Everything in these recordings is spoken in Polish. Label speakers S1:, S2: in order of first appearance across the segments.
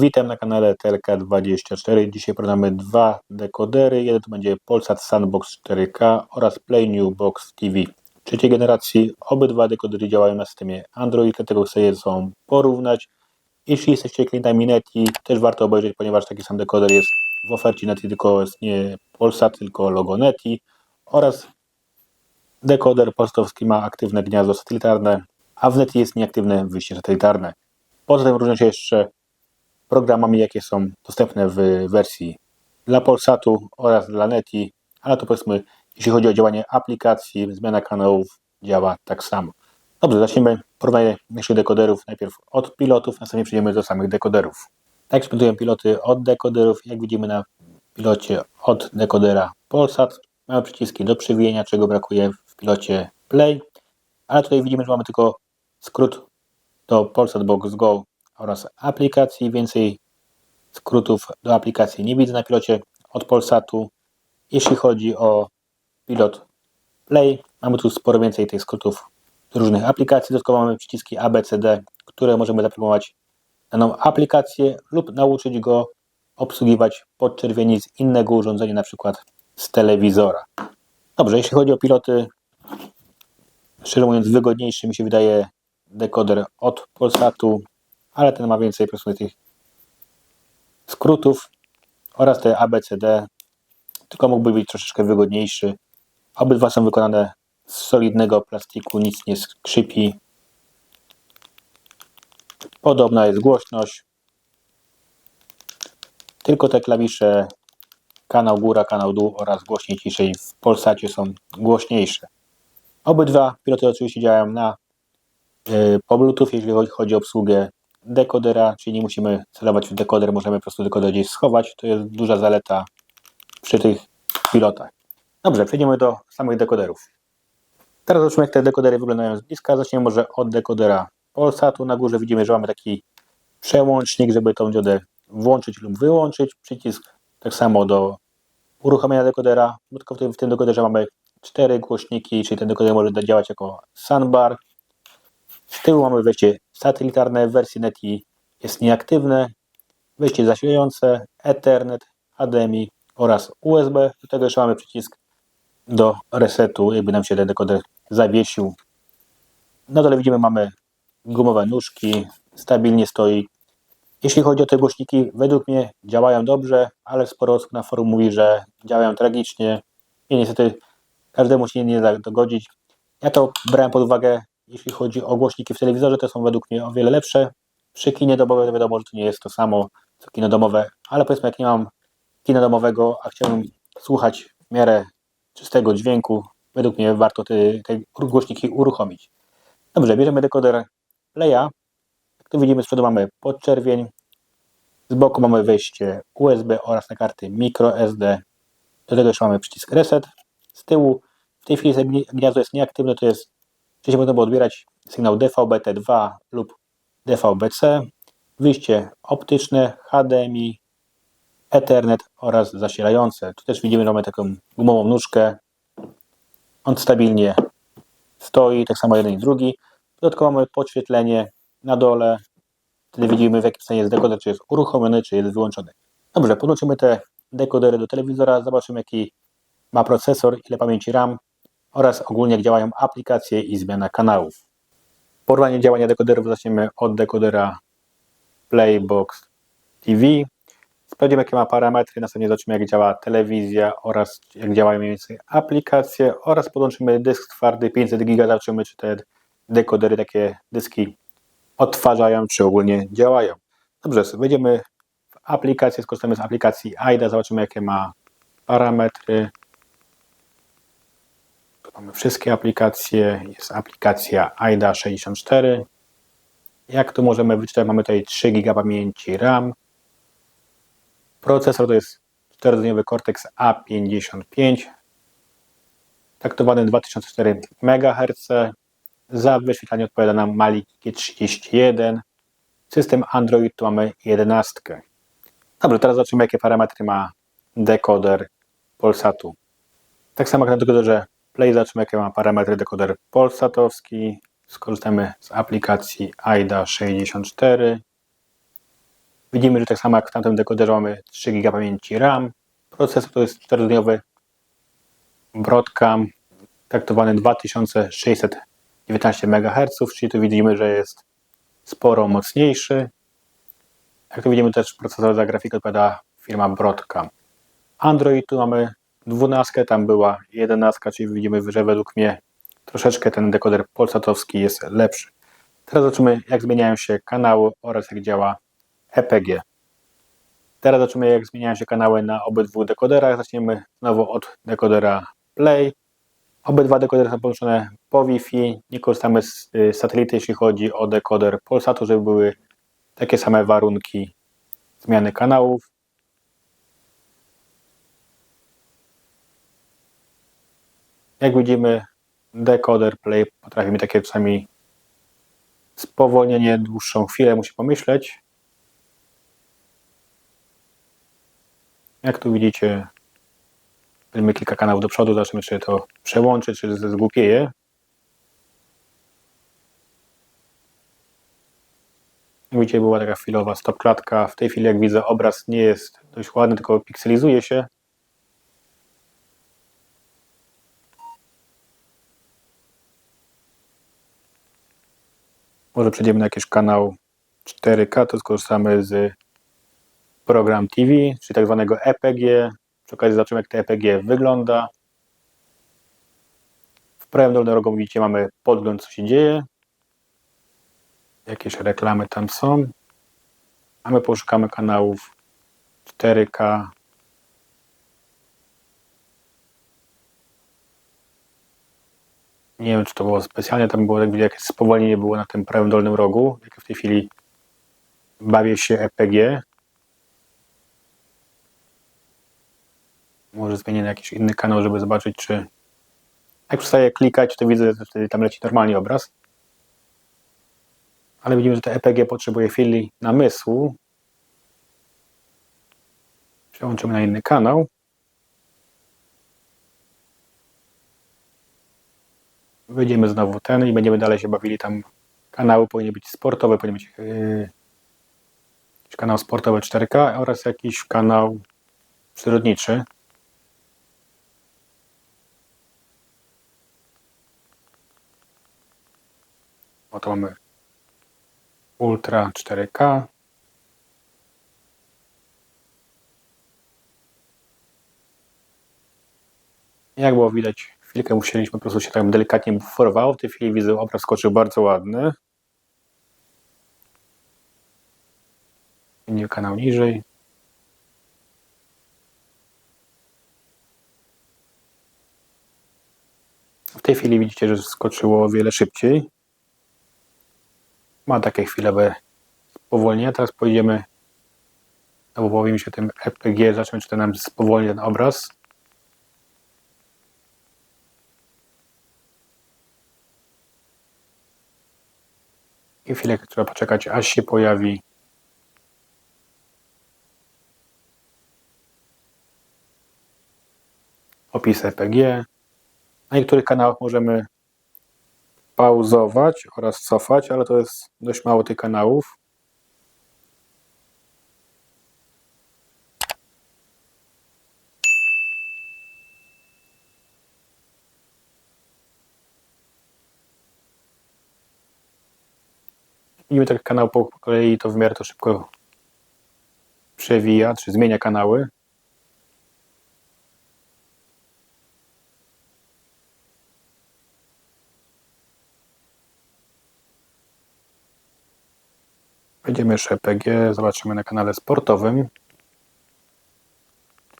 S1: Witam na kanale TLK24. Dzisiaj porównamy dwa dekodery. Jeden to będzie Polsat Sandbox 4K oraz Play New Box TV trzeciej generacji. Obydwa dekodery działają na systemie Android, dlatego chcę je ze sobą porównać. Jeśli jesteście klientami Neti, też warto obejrzeć, ponieważ taki sam dekoder jest w ofercie Neti, tylko jest nie Polsat, tylko logo Neti oraz dekoder polstowski ma aktywne gniazdo satelitarne, a w Neti jest nieaktywne wyjście satelitarne. Poza tym różnią się jeszcze programami, jakie są dostępne w wersji dla Polsatu oraz dla Neti, ale to powiedzmy, jeśli chodzi o działanie aplikacji, zmiana kanałów działa tak samo. Dobrze, zaczniemy porównanie naszych dekoderów najpierw od pilotów, następnie przejdziemy do samych dekoderów. Tak sprzętują piloty od dekoderów. Jak widzimy na pilocie od dekodera Polsat mamy przyciski do przywijania, czego brakuje w pilocie Play, ale tutaj widzimy, że mamy tylko skrót do Polsat Box Go oraz aplikacji. Więcej skrótów do aplikacji nie widzę na pilocie od Polsatu. Jeśli chodzi o pilot Play, mamy tu sporo więcej tych skrótów do różnych aplikacji. Dodatkowo mamy przyciski ABCD, które możemy zaprogramować daną aplikację lub nauczyć go obsługiwać podczerwieni z innego urządzenia, na przykład z telewizora. Dobrze, jeśli chodzi o piloty, szczerze mówiąc, wygodniejszy mi się wydaje dekoder od Polsatu, ale ten ma więcej po tych skrótów oraz te ABCD, tylko mógłby być troszeczkę wygodniejszy. Obydwa są wykonane z solidnego plastiku, nic nie skrzypi. Podobna jest głośność. Tylko te klawisze kanał góra, kanał dół oraz głośniej ciszej w Polsacie są głośniejsze. Obydwa piloty oczywiście działają na y, po Bluetooth, jeśli chodzi o obsługę dekodera, czyli nie musimy celować w dekoder, możemy po prostu dekoder gdzieś schować. To jest duża zaleta przy tych pilotach. Dobrze, przejdziemy do samych dekoderów. Teraz zobaczymy, jak te dekodery wyglądają z bliska. Zaczniemy może od dekodera Polsatu. Na górze widzimy, że mamy taki przełącznik, żeby tą diodę włączyć lub wyłączyć. Przycisk tak samo do uruchomienia dekodera. Tylko w tym, w tym dekoderze mamy cztery głośniki, czyli ten dekoder może działać jako soundbar. Z tyłu mamy wejście satelitarne, w wersji NETI jest nieaktywne, wejście zasilające, Ethernet, HDMI oraz USB. Do tego jeszcze mamy przycisk do resetu, jakby nam się ten dekoder zawiesił. Na dole widzimy, mamy gumowe nóżki, stabilnie stoi. Jeśli chodzi o te głośniki, według mnie działają dobrze, ale sporo osób na forum mówi, że działają tragicznie i niestety każdemu się nie da dogodzić. Ja to brałem pod uwagę, jeśli chodzi o głośniki w telewizorze, to są według mnie o wiele lepsze. Przy kinie domowym wiadomo, że to nie jest to samo co kino domowe, ale powiedzmy, jak nie mam kina domowego, a chciałbym słuchać w miarę czystego dźwięku, według mnie warto te, te głośniki uruchomić. Dobrze, bierzemy dekoder Leia. Jak tu widzimy, z przodu mamy podczerwień, z boku mamy wejście USB oraz na karty microSD. Do tego jeszcze mamy przycisk reset. Z tyłu w tej chwili gniazdo jest nieaktywne, to jest wcześniej można było odbierać sygnał DVB-T2 lub DVB-C, wyjście optyczne, HDMI, Ethernet oraz zasilające. Tu też widzimy, mamy taką gumową nóżkę. On stabilnie stoi, tak samo jeden i drugi. Dodatkowo mamy podświetlenie na dole. Wtedy widzimy w jakim stanie jest dekoder, czy jest uruchomiony, czy jest wyłączony. Dobrze, podłączymy te dekodery do telewizora, zobaczymy jaki ma procesor, ile pamięci RAM oraz ogólnie jak działają aplikacje i zmiana kanałów. Porównanie działania dekoderów zaczniemy od dekodera Playbox TV. Sprawdzimy jakie ma parametry, następnie zobaczymy jak działa telewizja oraz jak działają aplikacje oraz podłączymy dysk twardy 500 GB, zobaczymy czy te dekodery, takie dyski odtwarzają, czy ogólnie działają. Dobrze, wejdziemy w aplikację, skorzystamy z aplikacji AIDA, zobaczymy jakie ma parametry. Mamy wszystkie aplikacje, jest aplikacja AIDA 64. Jak tu możemy wyczytać, mamy tutaj 3 GB pamięci RAM. Procesor to jest 4-dniowy Cortex A55, taktowany 2004 MHz. Za wyświetlanie odpowiada nam Mali G31. System Android tu mamy 11. Dobrze, teraz zobaczymy jakie parametry ma dekoder Polsatu. Tak samo jak na dekoderze Play, jakie ma parametry dekoder polsatowski. Skorzystamy z aplikacji AIDA 64. Widzimy, że tak samo jak w tamtym dekoderze mamy 3 GB pamięci RAM. Procesor to jest 4-dniowy Broadcom traktowany 2619 MHz, czyli tu widzimy, że jest sporo mocniejszy. Jak tu widzimy też procesor za grafikę odpowiada firma Broadcom. Android tu mamy 12, tam była 11, czyli widzimy, że według mnie troszeczkę ten dekoder polsatowski jest lepszy. Teraz zobaczymy, jak zmieniają się kanały oraz jak działa EPG. Teraz zobaczymy, jak zmieniają się kanały na obydwu dekoderach. Zaczniemy znowu od dekodera Play. Obydwa dekodery są połączone po Wi-Fi. Nie korzystamy z y, satelity, jeśli chodzi o dekoder Polsatu, żeby były takie same warunki zmiany kanałów. Jak widzimy, dekoder Play potrafi mieć takie czasami spowolnienie, dłuższą chwilę musi pomyśleć. Jak tu widzicie, weźmy kilka kanałów do przodu, zobaczymy, czy to przełączy, czy zgłupieje. Widzicie, była taka chwilowa stop klatka. W tej chwili, jak widzę, obraz nie jest dość ładny, tylko pikselizuje się. Może przejdziemy na jakiś kanał 4K, to skorzystamy z program TV, czyli tak zwanego EPG. Przy okazji zobaczymy, jak to EPG wygląda. W prawym dolnym rogu widzicie, mamy podgląd, co się dzieje. Jakieś reklamy tam są. A my poszukamy kanałów 4K. Nie wiem, czy to było specjalnie, tam było jakieś spowolnienie było na tym prawym dolnym rogu. W tej chwili bawię się EPG. Może zmienię na jakiś inny kanał, żeby zobaczyć, czy jak przestaję klikać, to widzę, że wtedy tam leci normalnie obraz. Ale widzimy, że to EPG potrzebuje chwili namysłu. Przełączymy na inny kanał. Wyjdziemy znowu ten i będziemy dalej się bawili tam. Kanały powinny być sportowe, powinien być yy, kanał sportowy 4K oraz jakiś kanał przyrodniczy. Oto mamy Ultra 4K. Jak było widać, chwilkę musieliśmy po prostu się tam delikatnie buforowało. W tej chwili widzę obraz skoczył bardzo ładny. Nie kanał niżej. W tej chwili widzicie, że skoczyło o wiele szybciej. Ma takie chwilowe spowolnienie. Teraz pojedziemy, albo bawimy się tym zobaczymy, czy to nam spowolni ten obraz. I chwilę trzeba poczekać, aż się pojawi opis EPG. Na niektórych kanałach możemy pauzować oraz cofać, ale to jest dość mało tych kanałów. Widzimy taki kanał po kolei, to w miarę to szybko przewija, czy zmienia kanały. Wejdziemy jeszcze EPG, zobaczymy na kanale sportowym.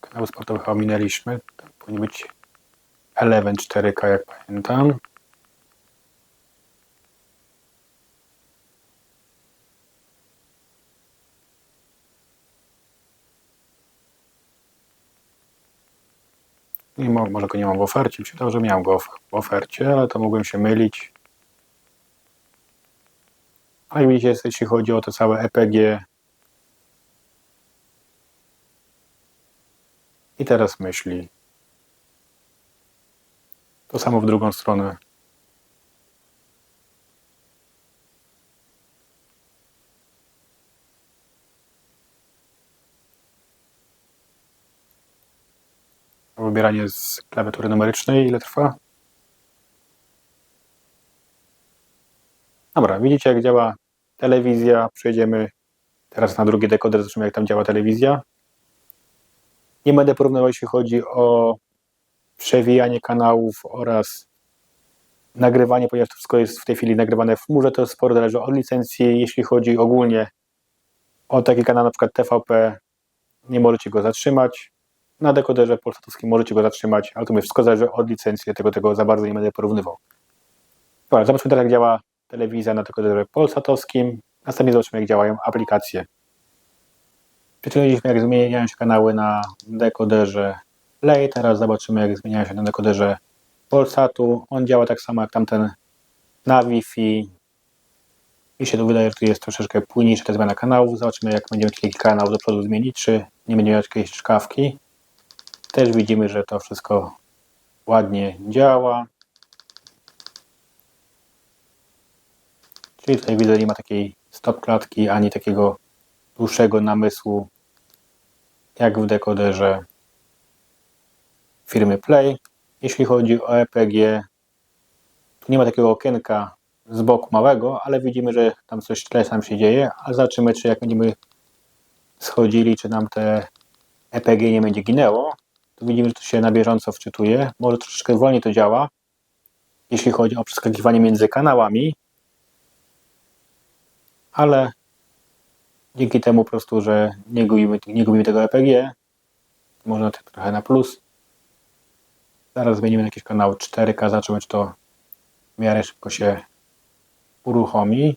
S1: Kanały sportowe chyba minęliśmy. Powinien być Eleven 4K, jak pamiętam. Nie, może go nie mam w ofercie. Myślałem, że miałem go w ofercie, ale to mogłem się mylić. A widzicie, jeśli chodzi o to całe EPG. I teraz myśli. To samo w drugą stronę. Pobieranie z klawiatury numerycznej. Ile trwa? Dobra, widzicie jak działa telewizja. Przejdziemy teraz na drugi dekoder, zobaczymy jak tam działa telewizja. Nie będę porównywał, jeśli chodzi o przewijanie kanałów oraz nagrywanie, ponieważ to wszystko jest w tej chwili nagrywane w chmurze, to sporo zależy od licencji. Jeśli chodzi ogólnie o taki kanał, na przykład TVP, nie możecie go zatrzymać. Na dekoderze polsatowskim możecie go zatrzymać, ale to mi wszystko zależy od licencji, dlatego tego za bardzo nie będę porównywał. Dobra, zobaczmy teraz, jak działa telewizja na dekoderze polsatowskim. Następnie zobaczymy, jak działają aplikacje. Przeczytaliśmy, jak zmieniają się kanały na dekoderze Play. Teraz zobaczymy, jak zmieniają się na dekoderze Polsatu. On działa tak samo jak tamten na Wi-Fi. Mi się to wydaje, że tu jest troszeczkę płynniejsza ta zmiana kanałów. Zobaczymy, jak będziemy kilka kanałów do przodu zmienić, czy nie będziemy mieć jakiejś czkawki. Też widzimy, że to wszystko ładnie działa. Czyli tutaj widzę, nie ma takiej stop klatki, ani takiego dłuższego namysłu jak w dekoderze firmy Play. Jeśli chodzi o EPG, tu nie ma takiego okienka z boku małego, ale widzimy, że tam coś tle tam się dzieje, a zobaczymy, czy jak będziemy schodzili, czy nam te EPG nie będzie ginęło, widzimy, że to się na bieżąco wczytuje. Może troszeczkę wolniej to działa, jeśli chodzi o przeskakiwanie między kanałami, ale dzięki temu po prostu, że nie gubimy, nie gubimy tego EPG, można tak trochę na plus. Zaraz zmienimy na jakiś kanał 4K, zobaczymy, czy to w miarę szybko się uruchomi.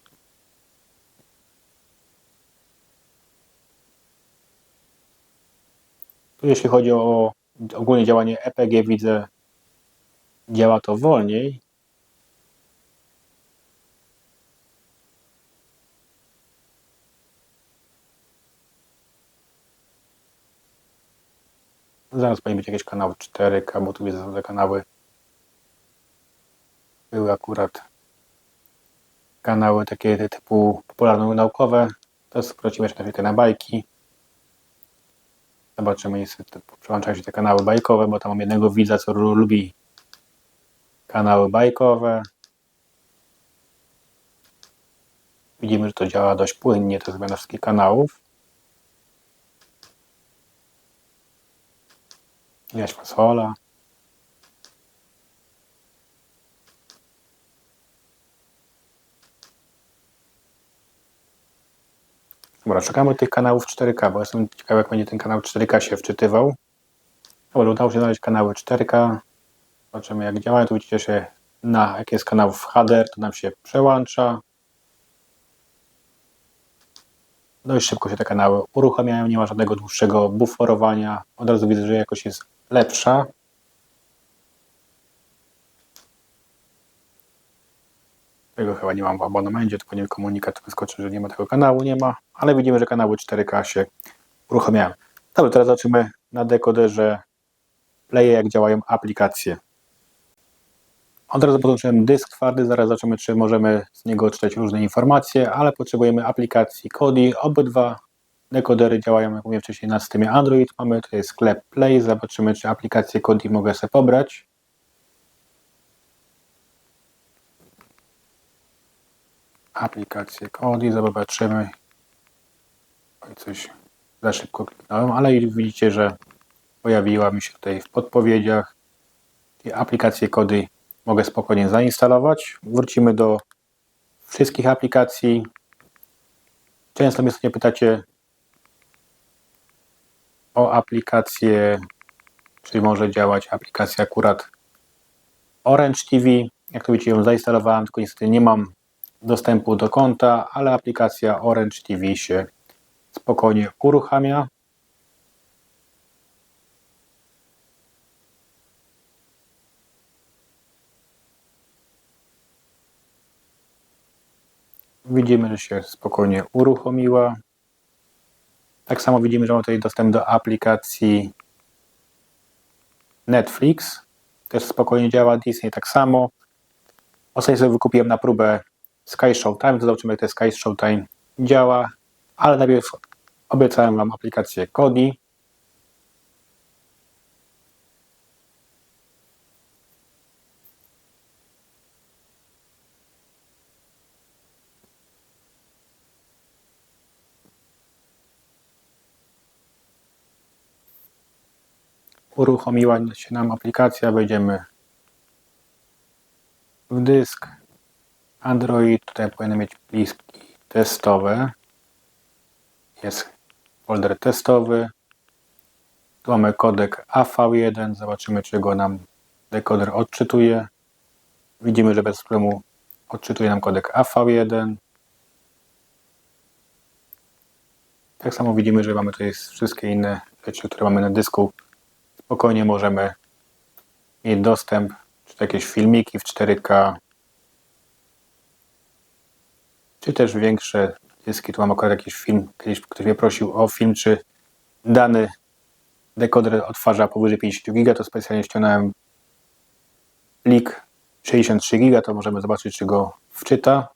S1: Tu jeśli chodzi o ogólnie działanie EPG, widzę, działa to wolniej. Zaraz powinien być jakiś kanał 4K, bo tu widzę, te kanały były akurat kanały takie typu popularno-naukowe. Teraz sprawdzimy jeszcze na bajki. Zobaczymy, niestety przełączają się te kanały bajkowe, bo tam mam jednego widza, co lubi kanały bajkowe. Widzimy, że to działa dość płynnie, to zmiana wszystkich kanałów. Jakaś fasola. Dobra, szukamy tych kanałów 4K, bo jestem ciekawy, jak będzie ten kanał 4K się wczytywał. Dobra, udało się znaleźć kanały 4K. Zobaczymy, jak działają. Tu widzicie, że na jak jest kanał w HDR, to nam się przełącza. Dość szybko się te kanały uruchamiają, nie ma żadnego dłuższego buforowania. Od razu widzę, że jakość jest lepsza. Tego chyba nie mam w abonamencie, tylko nie komunikat wyskoczy, że nie ma tego kanału, nie ma, ale widzimy, że kanały 4K się uruchamiają. Dobra, teraz zobaczymy na dekoderze Play, jak działają aplikacje. Od razu podłączyłem dysk twardy, zaraz zobaczymy, czy możemy z niego czytać różne informacje, ale potrzebujemy aplikacji Kodi. Obydwa dekodery działają, jak mówiłem wcześniej, na systemie Android. Mamy tutaj sklep Play, zobaczymy, czy aplikację Kodi mogę sobie pobrać. Aplikację Kodi, zobaczymy. Coś za szybko kliknąłem, ale widzicie, że pojawiła mi się tutaj w podpowiedziach. Aplikację Kody mogę spokojnie zainstalować. Wrócimy do wszystkich aplikacji. Często mnie sobie pytacie o aplikację, czy może działać aplikacja akurat Orange TV. Jak to widzicie, ją zainstalowałem, tylko niestety nie mam dostępu do konta, ale aplikacja Orange TV się spokojnie uruchamia. Widzimy, że się spokojnie uruchomiła. Tak samo widzimy, że mamy tutaj dostęp do aplikacji Netflix. Też spokojnie działa. Disney tak samo. Ostatnio sobie wykupiłem na próbę Sky Showtime, to zobaczymy jak to Sky Showtime działa, ale najpierw obiecałem Wam aplikację Kodi. Uruchomiła się nam aplikacja, wejdziemy w dysk Android, tutaj powinny mieć pliki testowe. Jest folder testowy. Tu mamy kodek AV1, zobaczymy czy go nam dekoder odczytuje. Widzimy, że bez problemu odczytuje nam kodek AV1. Tak samo widzimy, że mamy tutaj wszystkie inne rzeczy, które mamy na dysku. Spokojnie możemy mieć dostęp, czy to jakieś filmiki w 4K, czy też większe dyski. Tu mam akurat jakiś film, kiedyś ktoś mnie prosił o film, czy dany dekoder odtwarza powyżej 50 giga, to specjalnie ściągnąłem plik 63 giga, to możemy zobaczyć, czy go wczyta.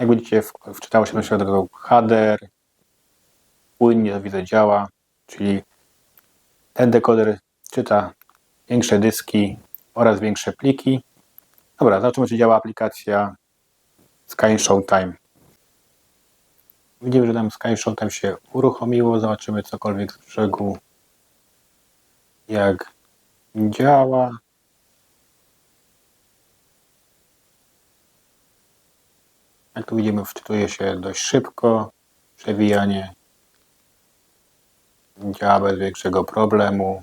S1: Jak widzicie, wczytało się na środek header, płynnie widzę działa, czyli ten dekoder czyta większe dyski oraz większe pliki. Dobra, zobaczymy, czy działa aplikacja Sky Showtime. Widzimy, że nam Sky Showtime się uruchomiło. Zobaczymy cokolwiek z brzegu, jak działa. Jak tu widzimy, wczytuje się dość szybko. Przewijanie działa bez większego problemu.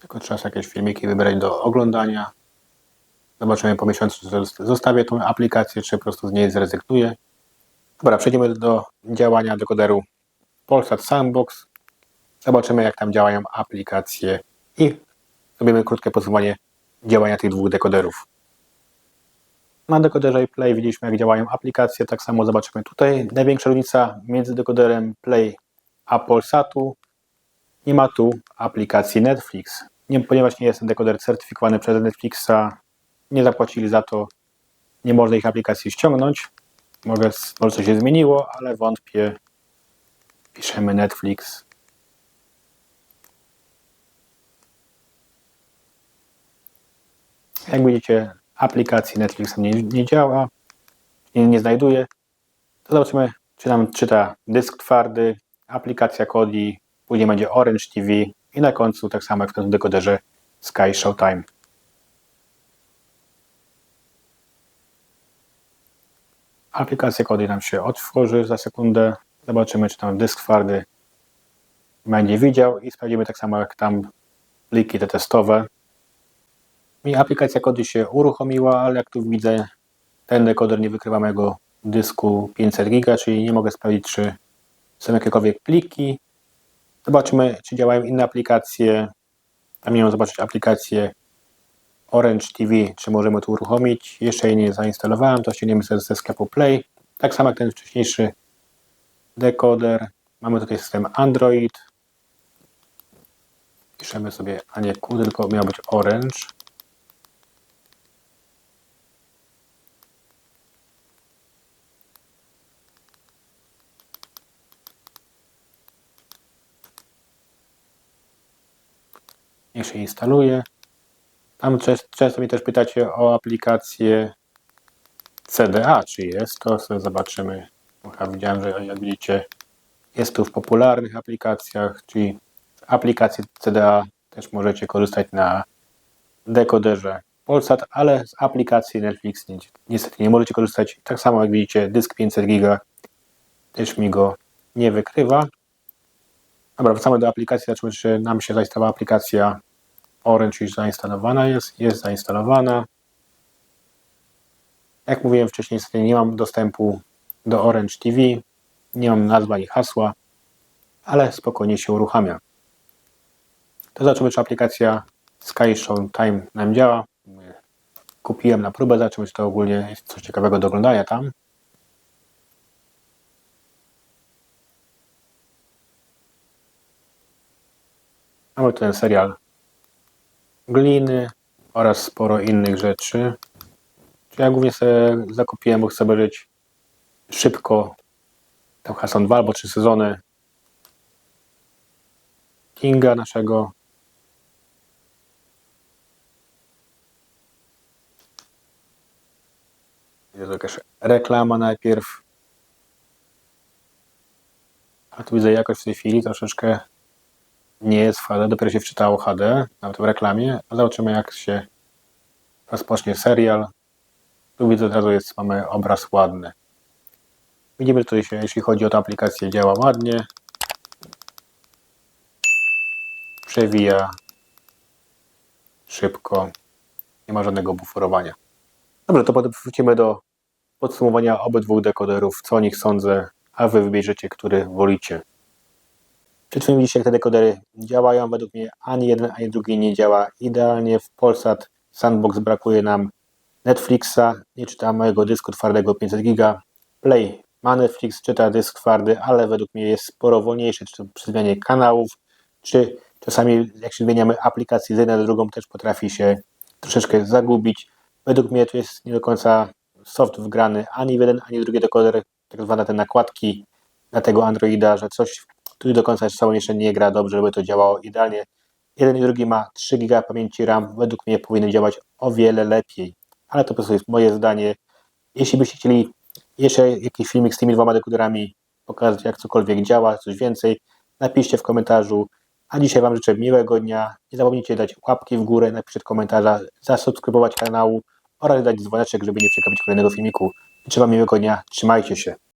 S1: Tylko trzeba jakieś filmiki wybrać do oglądania. Zobaczymy po miesiącu, czy zostawię tą aplikację, czy po prostu z niej zrezygnuję. Dobra, przejdziemy do działania dekoderu Polsat Sandbox. Zobaczymy, jak tam działają aplikacje i zrobimy krótkie podsumowanie działania tych dwóch dekoderów. Na dekoderze Play widzieliśmy, jak działają aplikacje. Tak samo zobaczymy tutaj. Największa różnica między dekoderem Play a Polsatu. Nie ma tu aplikacji Netflix. Nie, ponieważ nie jest ten dekoder certyfikowany przez Netflixa, nie zapłacili za to, nie można ich aplikacji ściągnąć. Może, może coś się zmieniło, ale wątpię. Piszemy Netflix. Jak widzicie, aplikacji Netflix nie, nie działa, nie, nie znajduje. To zobaczymy, czy nam czyta dysk twardy, aplikacja Kodi, później będzie Orange TV i na końcu tak samo jak w tym dekoderze Sky Showtime. Aplikacja Kodi nam się otworzy za sekundę. Zobaczymy, czy tam dysk twardy będzie widział i sprawdzimy tak samo jak tam pliki te testowe. Mi aplikacja Kodi się uruchomiła, ale jak tu widzę, ten dekoder nie wykrywa mojego dysku 500 giga, czyli nie mogę sprawdzić, czy są jakiekolwiek pliki. Zobaczymy, czy działają inne aplikacje. Tam miałem zobaczyć aplikację Orange TV, czy możemy tu uruchomić. Jeszcze jej nie zainstalowałem, to ściągniemy sobie ze sklepu Play. Tak samo jak ten wcześniejszy dekoder. Mamy tutaj system Android. Piszemy sobie, a nie Q, tylko miał być Orange. Niech się instaluje. Tam często mnie też pytacie o aplikację CDA, czy jest to, sobie zobaczymy. Widziałem, że jak widzicie, jest tu w popularnych aplikacjach, czyli aplikacji CDA też możecie korzystać na dekoderze Polsat, ale z aplikacji Netflix niestety nie możecie korzystać. Tak samo jak widzicie, dysk 500 giga też mi go nie wykrywa. Dobra, wracamy do aplikacji, zobaczymy, czy nam się zainstalowała aplikacja Orange już zainstalowana jest, jest zainstalowana. Jak mówiłem wcześniej, nie mam dostępu do Orange TV, nie mam nazwy ani hasła, ale spokojnie się uruchamia. To zobaczymy, czy aplikacja Sky Show Time nam działa. Kupiłem na próbę, zobaczymy, czy to ogólnie jest coś ciekawego do oglądania tam. Mamy ten serial gliny oraz sporo innych rzeczy. Ja głównie sobie zakupiłem, bo chcę obejrzeć szybko tam chyba są albo trzy sezony Kinga naszego. Jest jakaś reklama najpierw. A tu widzę jakość w tej chwili troszeczkę nie jest w HD, dopiero się wczytało HD, nawet w reklamie. A zobaczymy jak się rozpocznie serial. Tu widzę od razu jest, mamy obraz ładny. Widzimy, że to się, jeśli chodzi o tę aplikację, działa ładnie. Przewija szybko. Nie ma żadnego buforowania. Dobrze, to potem wrócimy do podsumowania obydwu dekoderów, co o nich sądzę, a wy wybierzecie, który wolicie. Chwilą widzieliście, jak te dekodery działają. Według mnie ani jeden, ani drugi nie działa idealnie. W Polsat Sandbox brakuje nam Netflixa, nie czyta mojego dysku twardego 500 giga. Play ma Netflix, czyta dysk twardy, ale według mnie jest sporo wolniejszy, czy przy zmianie kanałów, czy czasami jak się zmieniamy aplikację z jednej na drugą, też potrafi się troszeczkę zagubić. Według mnie to jest nie do końca soft wgrany ani w jeden, ani w drugi dekoder, tak zwane te nakładki na tego Androida, że coś tu do końca jeszcze jeszcze nie gra dobrze, żeby to działało idealnie. Jeden i drugi ma 3 GB pamięci RAM, według mnie powinny działać o wiele lepiej, ale to po prostu jest moje zdanie. Jeśli byście chcieli jeszcze jakiś filmik z tymi dwoma dekoderami pokazać, jak cokolwiek działa, coś więcej, napiszcie w komentarzu. A dzisiaj Wam życzę miłego dnia. Nie zapomnijcie dać łapki w górę, napisać komentarza, zasubskrybować kanału oraz dać dzwoneczek, żeby nie przegapić kolejnego filmiku. Życzę Wam miłego dnia. Trzymajcie się.